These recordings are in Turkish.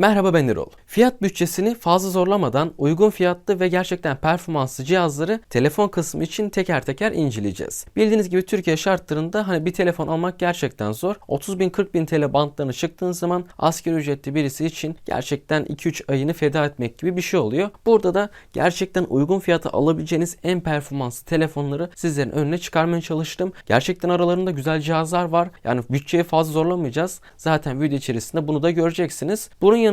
Merhaba ben Erol. Fiyat bütçesini fazla zorlamadan uygun fiyatlı ve gerçekten performanslı cihazları telefon kısmı için teker teker inceleyeceğiz. Bildiğiniz gibi Türkiye şartlarında hani bir telefon almak gerçekten zor. 30 bin 40 bin TL bantlarına çıktığın zaman asgari ücretli birisi için gerçekten 2-3 ayını feda etmek gibi bir şey oluyor. Burada da gerçekten uygun fiyata alabileceğiniz en performanslı telefonları sizlerin önüne çıkarmaya çalıştım. Gerçekten aralarında güzel cihazlar var. Yani bütçeyi fazla zorlamayacağız. Zaten video içerisinde bunu da göreceksiniz. Bunun yanında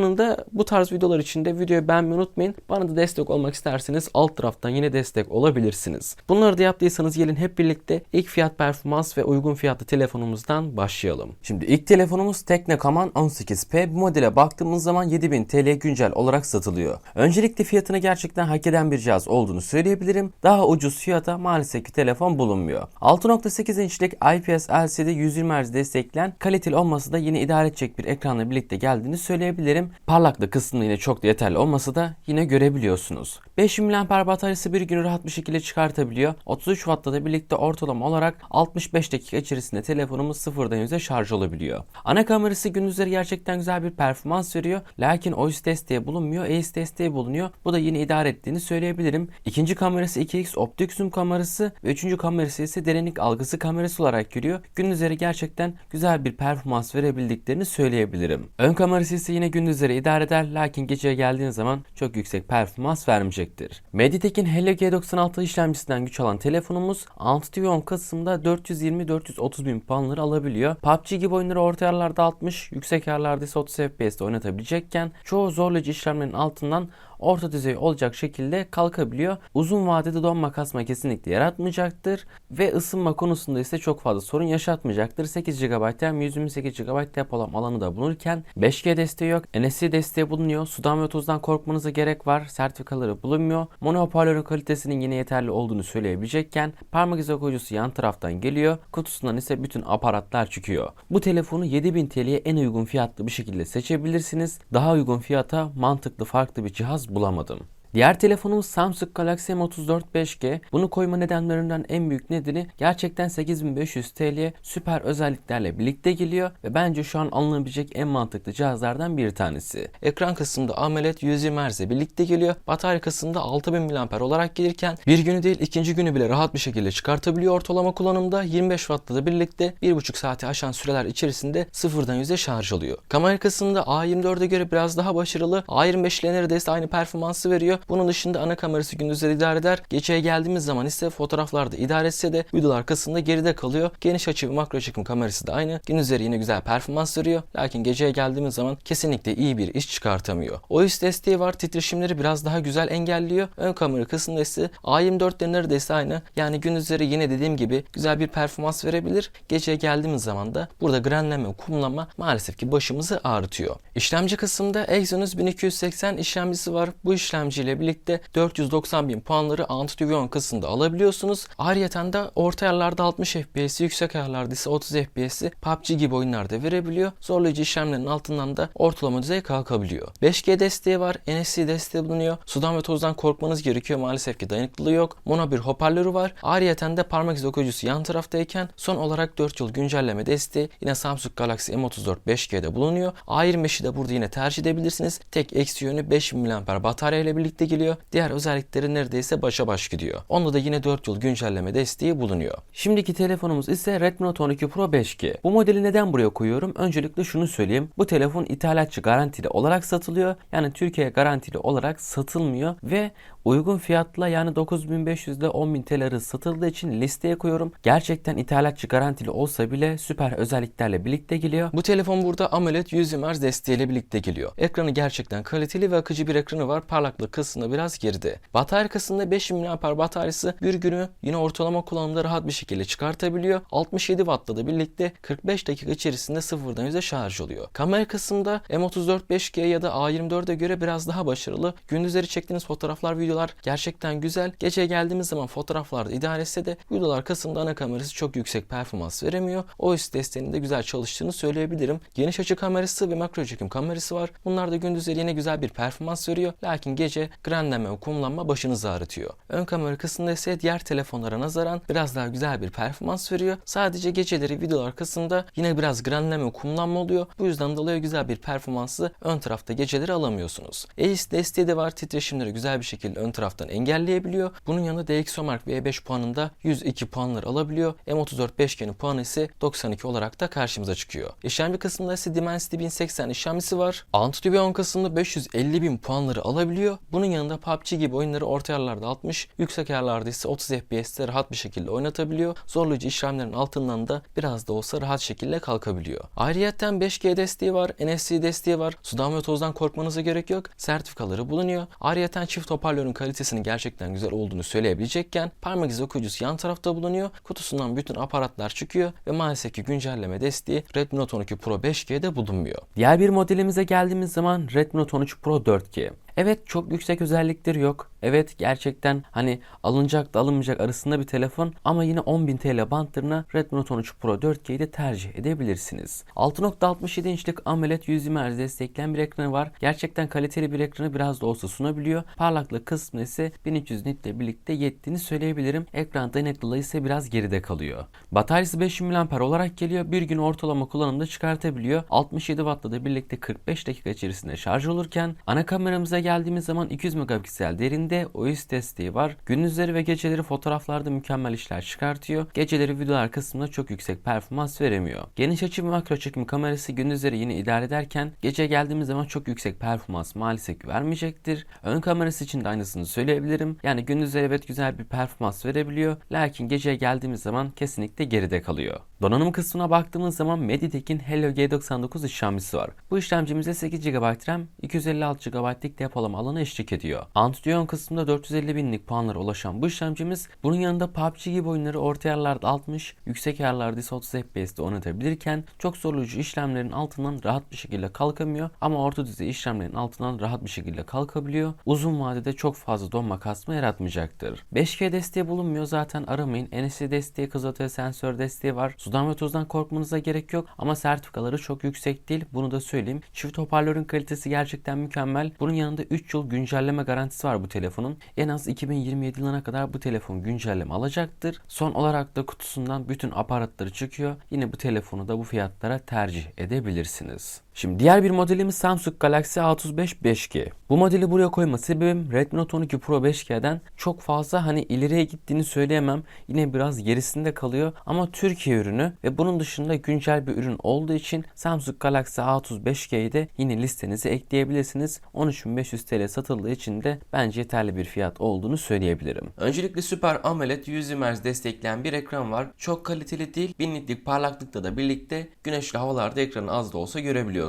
bu tarz videolar için de videoyu beğenmeyi unutmayın. Bana da destek olmak isterseniz alt taraftan yine destek olabilirsiniz. Bunları da yaptıysanız gelin hep birlikte ilk fiyat performans ve uygun fiyatlı telefonumuzdan başlayalım. Şimdi ilk telefonumuz Teknocommand 18P. Bu modele baktığımız zaman 7000 TL güncel olarak satılıyor. Öncelikle fiyatını gerçekten hak eden bir cihaz olduğunu söyleyebilirim. Daha ucuz fiyata maalesef ki telefon bulunmuyor. 6.8 inçlik IPS LCD 120 Hz destekleyen kaliteli olması da yine idare edecek bir ekranla birlikte geldiğini söyleyebilirim. Parlaklık kısmında yine çok yeterli olmasa da yine görebiliyorsunuz. 5000 mAh bataryası bir günü rahat bir şekilde çıkartabiliyor. 33 Watt'la da birlikte ortalama olarak 65 dakika içerisinde telefonumuz sıfırdan yüze şarj olabiliyor. Ana kamerası gündüzleri gerçekten güzel bir performans veriyor. Lakin OIS desteği bulunmuyor. EIS desteği bulunuyor. Bu da yine idare ettiğini söyleyebilirim. İkinci kamerası 2x optik zoom kamerası ve üçüncü kamerası ise derinlik algısı kamerası olarak giriyor. Gündüzleri gerçekten güzel bir performans verebildiklerini söyleyebilirim. Ön kamerası ise yine gündüzleri idare eder lakin geceye geldiğin zaman çok yüksek performans vermeyecektir. Mediatek'in Helio G96 işlemcisinden güç alan telefonumuz Antutu 10 Kasım'da 420-430 bin puanları alabiliyor. PUBG gibi oyunları orta yerlerde 60, yüksek yerlerde ise 30 FPS'te oynatabilecekken çoğu zorlayıcı işlemlerin altından orta düzey olacak şekilde kalkabiliyor. Uzun vadede donma kasma kesinlikle yaratmayacaktır ve ısınma konusunda ise çok fazla sorun yaşatmayacaktır. 8 GB RAM 128 GB depolama alanı da bulunurken 5G desteği yok. NFC desteği bulunuyor. Sudan ve tozdan korkmanıza gerek var. Sertifikaları bulunmuyor. Mono kalitesinin yine yeterli olduğunu söyleyebilecekken parmak izi okuyucusu yan taraftan geliyor. Kutusundan ise bütün aparatlar çıkıyor. Bu telefonu 7000 TL'ye en uygun fiyatlı bir şekilde seçebilirsiniz. Daha uygun fiyata mantıklı farklı bir cihaz bulamadım. Diğer telefonumuz Samsung Galaxy M34 5G. Bunu koyma nedenlerinden en büyük nedeni gerçekten 8500 TL'ye süper özelliklerle birlikte geliyor ve bence şu an alınabilecek en mantıklı cihazlardan bir tanesi. Ekran kısmında AMOLED 120 Hz birlikte geliyor. Batarya kısmında 6000 mAh olarak gelirken bir günü değil ikinci günü bile rahat bir şekilde çıkartabiliyor ortalama kullanımda. 25 Watt'la da birlikte 1,5 saati aşan süreler içerisinde sıfırdan yüze şarj oluyor. Kamera kısmında A24'e göre biraz daha başarılı. A25 ile neredeyse aynı performansı veriyor. Bunun dışında ana kamerası gündüzleri idare eder. Geceye geldiğimiz zaman ise fotoğraflarda idare etse de videolar kısmında geride kalıyor. Geniş açı ve makro çekim kamerası da aynı. Gündüzleri yine güzel performans veriyor. Lakin geceye geldiğimiz zaman kesinlikle iyi bir iş çıkartamıyor. OIS desteği var. Titreşimleri biraz daha güzel engelliyor. Ön kamera kısmında ise A24'de neredeyse aynı. Yani gündüzleri yine dediğim gibi güzel bir performans verebilir. Geceye geldiğimiz zaman da burada grenleme, kumlama maalesef ki başımızı ağrıtıyor. İşlemci kısmında Exynos 1280 işlemcisi var. Bu işlemciyle birlikte 490 bin puanları Antutu Vion kısmında alabiliyorsunuz. Ayrıca de orta yerlerde 60 FPS, yüksek yerlerde ise 30 FPS'i PUBG gibi oyunlarda verebiliyor. Zorlayıcı işlemlerin altından da ortalama düzeye kalkabiliyor. 5G desteği var, NFC desteği bulunuyor. Sudan ve tozdan korkmanız gerekiyor. Maalesef ki dayanıklılığı yok. Mono bir hoparlörü var. Ayrıca de parmak izi okuyucusu yan taraftayken son olarak 4 yıl güncelleme desteği yine Samsung Galaxy M34 5G'de bulunuyor. A25'i de burada yine tercih edebilirsiniz. Tek eksi yönü 5000 mAh batarya ile birlikte geliyor. Diğer özellikleri neredeyse başa baş gidiyor. Onda da yine 4 yıl güncelleme desteği bulunuyor. Şimdiki telefonumuz ise Redmi Note 12 Pro 5G. Bu modeli neden buraya koyuyorum? Öncelikle şunu söyleyeyim. Bu telefon ithalatçı garantili olarak satılıyor. Yani Türkiye garantili olarak satılmıyor ve uygun fiyatla yani 9500 ile 10.000 TL arası satıldığı için listeye koyuyorum. Gerçekten ithalatçı garantili olsa bile süper özelliklerle birlikte geliyor. Bu telefon burada AMOLED 120 Hz desteğiyle birlikte geliyor. Ekranı gerçekten kaliteli ve akıcı bir ekranı var. Parlaklık kısmında biraz geride. Batarya kısmında 5000 mAh bataryası bir günü yine ortalama kullanımda rahat bir şekilde çıkartabiliyor. 67 Watt'la da birlikte 45 dakika içerisinde sıfırdan yüze şarj oluyor. Kamera kısmında M34 5G ya da A24'e göre biraz daha başarılı. Gündüzleri çektiğiniz fotoğraflar, videolar gerçekten güzel. Geceye geldiğimiz zaman fotoğraflarda idare etse de videolar kısmında ana kamerası çok yüksek performans veremiyor. OIS desteğinin de güzel çalıştığını söyleyebilirim. Geniş açı kamerası ve makro çekim kamerası var. Bunlar da gündüzleri yine güzel bir performans veriyor. Lakin gece grenlenme ve kumlanma başınızı ağrıtıyor. Ön kamera kısmında ise diğer telefonlara nazaran biraz daha güzel bir performans veriyor. Sadece geceleri videolar kısmında yine biraz grenlenme ve kumlanma oluyor. Bu yüzden dolayı güzel bir performansı ön tarafta geceleri alamıyorsunuz. EIS desteği de var. Titreşimleri güzel bir şekilde ön taraftan engelleyebiliyor. Bunun yanında DxOMark V5 puanında 102 puanlar alabiliyor. M34 5G'nin puanı ise 92 olarak da karşımıza çıkıyor. İşlemci kısmında ise Dimensity 1080 işlemcisi var. Antutu 10 kısmında 550 bin puanları alabiliyor. Bunun yanında PUBG gibi oyunları orta yerlerde 60, yüksek yerlerde ise 30 FPS'te rahat bir şekilde oynatabiliyor. Zorlayıcı işlemlerin altından da biraz da olsa rahat şekilde kalkabiliyor. Ayrıyeten 5G desteği var, NFC desteği var. Sudan ve tozdan korkmanıza gerek yok. Sertifikaları bulunuyor. Ayrıyeten çift hoparlörün kalitesinin gerçekten güzel olduğunu söyleyebilecekken parmak izi okuyucusu yan tarafta bulunuyor. Kutusundan bütün aparatlar çıkıyor ve maalesef ki güncelleme desteği Redmi Note 12 Pro 5G'de bulunmuyor. Diğer bir modelimize geldiğimiz zaman Redmi Note 13 Pro 4G. Evet çok yüksek özellikleri yok. Evet gerçekten hani alınacak da alınmayacak arasında bir telefon ama yine 10.000 TL bantlarına Redmi Note 13 Pro 4G'yi de tercih edebilirsiniz. 6.67 inçlik AMOLED 120 Hz destekleyen bir ekranı var. Gerçekten kaliteli bir ekranı biraz da olsa sunabiliyor. Parlaklık kısmı ise 1300 nit ile birlikte yettiğini söyleyebilirim. Ekran dayanıklılığı ise biraz geride kalıyor. Bataryası 5000 mAh olarak geliyor. Bir gün ortalama kullanımda çıkartabiliyor. 67 Watt'la da birlikte 45 dakika içerisinde şarj olurken ana kameramıza geldiğimiz zaman 200 megapiksel derinde OIS desteği var. Gündüzleri ve geceleri fotoğraflarda mükemmel işler çıkartıyor. Geceleri videolar kısmında çok yüksek performans veremiyor. Geniş açı ve makro çekim kamerası gündüzleri yine idare ederken gece geldiğimiz zaman çok yüksek performans maalesef vermeyecektir. Ön kamerası için de aynısını söyleyebilirim. Yani gündüzleri evet güzel bir performans verebiliyor. Lakin geceye geldiğimiz zaman kesinlikle geride kalıyor. Donanım kısmına baktığımız zaman Mediatek'in Helio G99 işlemcisi var. Bu işlemcimize 8 GB RAM, 256 GB'lik depolama alanı eşlik ediyor. Antutu kısmında 450 binlik puanlara ulaşan bu işlemcimiz bunun yanında PUBG gibi oyunları orta yerlerde 60, yüksek yerlerde ise 30 FPS'te oynatabilirken çok zorlayıcı işlemlerin altından rahat bir şekilde kalkamıyor ama orta düzey işlemlerin altından rahat bir şekilde kalkabiliyor. Uzun vadede çok fazla donma kasma yaratmayacaktır. 5G desteği bulunmuyor zaten aramayın. NFC desteği, kızılötesi sensör desteği var. Sudan ve tozdan korkmanıza gerek yok ama sertifikaları çok yüksek değil. Bunu da söyleyeyim. Çift hoparlörün kalitesi gerçekten mükemmel. Bunun yanında 3 yıl güncelleme garantisi var bu telefonun. En az 2027 yılına kadar bu telefon güncelleme alacaktır. Son olarak da kutusundan bütün aparatları çıkıyor. Yine bu telefonu da bu fiyatlara tercih edebilirsiniz. Şimdi diğer bir modelimiz Samsung Galaxy A35 5G. Bu modeli buraya koyma sebebim Redmi Note 12 Pro 5G'den çok fazla hani ileriye gittiğini söyleyemem. Yine biraz gerisinde kalıyor ama Türkiye ürünü ve bunun dışında güncel bir ürün olduğu için Samsung Galaxy A35 5G'yi de yine listenize ekleyebilirsiniz. 13.500 TL satıldığı için de bence yeterli bir fiyat olduğunu söyleyebilirim. Öncelikle Super AMOLED 120 Hz destekleyen bir ekran var. Çok kaliteli değil. 1000 nitlik parlaklıkla da birlikte güneşli havalarda ekranı az da olsa görebiliyorsunuz.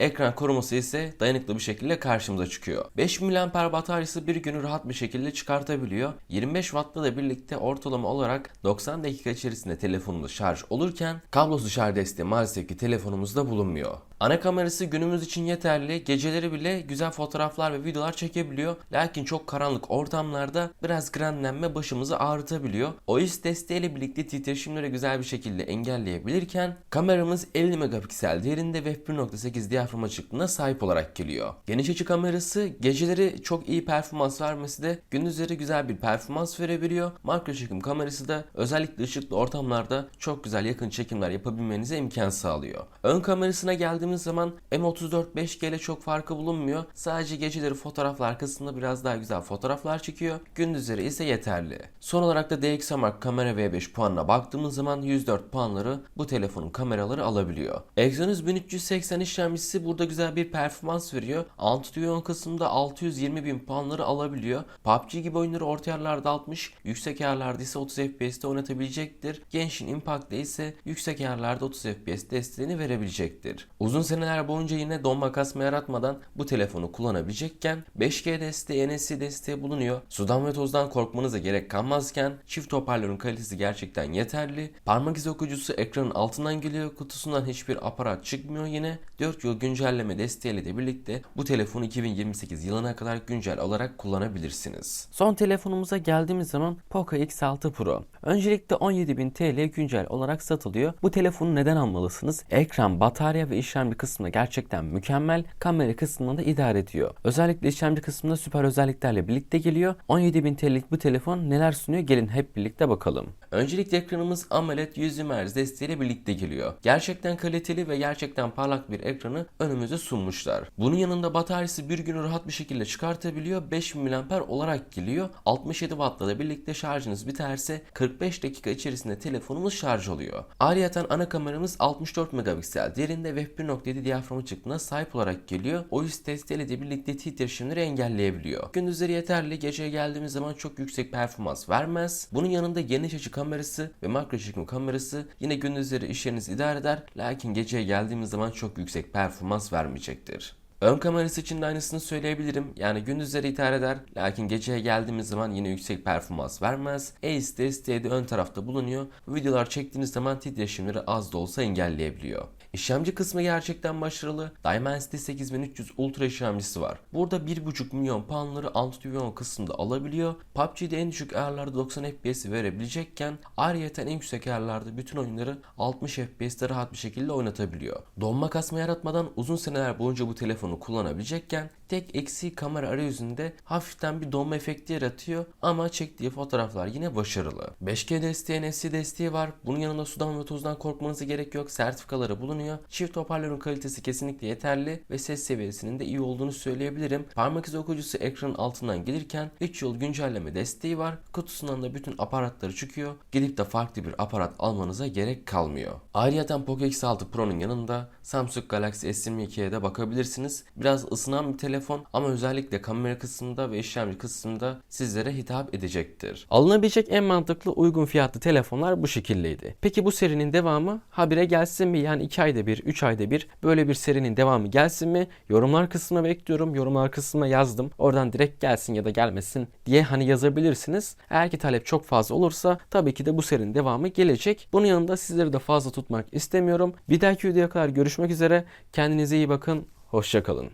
Ekran koruması ise dayanıklı bir şekilde karşımıza çıkıyor. 5 mAh bataryası bir günü rahat bir şekilde çıkartabiliyor. 25 Watt'la da birlikte ortalama olarak 90 dakika içerisinde telefonumuz şarj olurken kablosuz şarj desteği maalesef ki telefonumuzda bulunmuyor. Ana kamerası günümüz için yeterli. Geceleri bile güzel fotoğraflar ve videolar çekebiliyor. Lakin çok karanlık ortamlarda biraz grenlenme başımızı ağrıtabiliyor. OIS desteğiyle birlikte titreşimleri güzel bir şekilde engelleyebilirken kameramız 50 megapiksel değerinde ve 1.8 diyafram açıklığına sahip olarak geliyor. Geniş açı kamerası geceleri çok iyi performans vermesi de gündüzleri güzel bir performans verebiliyor. Makro çekim kamerası da özellikle ışıklı ortamlarda çok güzel yakın çekimler yapabilmenize imkan sağlıyor. Ön kamerasına geldiğimiz zaman M34 5G ile çok farkı bulunmuyor. Sadece geceleri fotoğraflar kısmında biraz daha güzel fotoğraflar çekiyor. Gündüzleri ise yeterli. Son olarak da DxOMark kamera V5 puanına baktığımız zaman 104 puanları bu telefonun kameraları alabiliyor. Exynos 1380 işlemcisi burada güzel bir performans veriyor. Antutu kısmında 620 bin puanları alabiliyor. PUBG gibi oyunları orta yerlerde 60, yüksek yerlerde ise 30 FPS'te oynatabilecektir. Genshin Impact'te ise yüksek yerlerde 30 FPS desteğini verebilecektir. Uzun seneler boyunca yine donma kasma yaratmadan bu telefonu kullanabilecekken 5G desteği, NFC desteği bulunuyor. Sudan ve tozdan korkmanıza gerek kalmazken çift hoparlörün kalitesi gerçekten yeterli. Parmak izi okuyucusu ekranın altından geliyor. Kutusundan hiçbir aparat çıkmıyor yine. 4 yıl güncelleme desteğiyle de birlikte bu telefonu 2028 yılına kadar güncel olarak kullanabilirsiniz. Son telefonumuza geldiğimiz zaman Poco X6 Pro. Öncelikle 17.000 TL güncel olarak satılıyor. Bu telefonu neden almalısınız? Ekran, batarya ve işlemci işlemci kısmında gerçekten mükemmel, kamera kısmında da idare ediyor. Özellikle işlemci kısmında süper özelliklerle birlikte geliyor. 17.000 TL'lik bu telefon neler sunuyor gelin hep birlikte bakalım. Öncelikle ekranımız AMOLED 100 Hz desteğiyle birlikte geliyor. Gerçekten kaliteli ve gerçekten parlak bir ekranı önümüze sunmuşlar. Bunun yanında bataryası bir günü rahat bir şekilde çıkartabiliyor. 5000 mAh olarak geliyor. 67 Watt'la da birlikte şarjınız biterse 45 dakika içerisinde telefonumuz şarj oluyor. Ayrıca ana kameramız 64 megapiksel derinde ve f1.7 diyaframı çıktığına sahip olarak geliyor. O yüz testiyle de birlikte titreşimleri engelleyebiliyor. Gündüzleri yeterli, geceye geldiğimiz zaman çok yüksek performans vermez. Bunun yanında geniş açı kamerası ve makro çekim kamerası yine gündüzleri işlerinizi idare eder. Lakin geceye geldiğimiz zaman çok yüksek performans vermeyecektir. Ön kamerası için de aynısını söyleyebilirim. Yani gündüzleri idare eder. Lakin geceye geldiğimiz zaman yine yüksek performans vermez. Ace de ön tarafta bulunuyor. Videolar çektiğiniz zaman titreşimleri az da olsa engelleyebiliyor. İşlemci kısmı gerçekten başarılı. Dimensity 8300 Ultra işlemcisi var. Burada 1.5 milyon puanları Antutuvion kısmında alabiliyor. PUBG'de en düşük ayarlarda 90 FPS verebilecekken ayrıca en yüksek ayarlarda bütün oyunları 60 FPS'te rahat bir şekilde oynatabiliyor. Donma kasma yaratmadan uzun seneler boyunca bu telefonu kullanabilecekken tek eksiği kamera arayüzünde hafiften bir donma efekti yaratıyor ama çektiği fotoğraflar yine başarılı. 5G desteği, NFC desteği var. Bunun yanında sudan ve tozdan korkmanıza gerek yok. Sertifikaları bulunuyor. Çift hoparlörün kalitesi kesinlikle yeterli ve ses seviyesinin de iyi olduğunu söyleyebilirim. Parmak izi okuyucusu ekranın altından gelirken 3 yıl güncelleme desteği var. Kutusundan da bütün aparatları çıkıyor. Gidip de farklı bir aparat almanıza gerek kalmıyor. Ayrıca Poco X6 Pro'nun yanında Samsung Galaxy S22'ye de bakabilirsiniz. Biraz ısınan bir telefon ama özellikle kamera kısmında ve işlemci kısmında sizlere hitap edecektir. Alınabilecek en mantıklı uygun fiyatlı telefonlar bu şekildeydi. Peki bu serinin devamı habire gelsin mi? Yani 2 ayda bir, 3 ayda bir böyle bir serinin devamı gelsin mi? Yorumlar kısmına bekliyorum. Yorumlar kısmına yazdım. Oradan direkt gelsin ya da gelmesin diye hani yazabilirsiniz. Eğer ki talep çok fazla olursa tabii ki de bu serinin devamı gelecek. Bunun yanında sizleri de fazla tutmak istemiyorum. Bir dahaki videoya kadar görüşmek üzere. Kendinize iyi bakın. Hoşçakalın.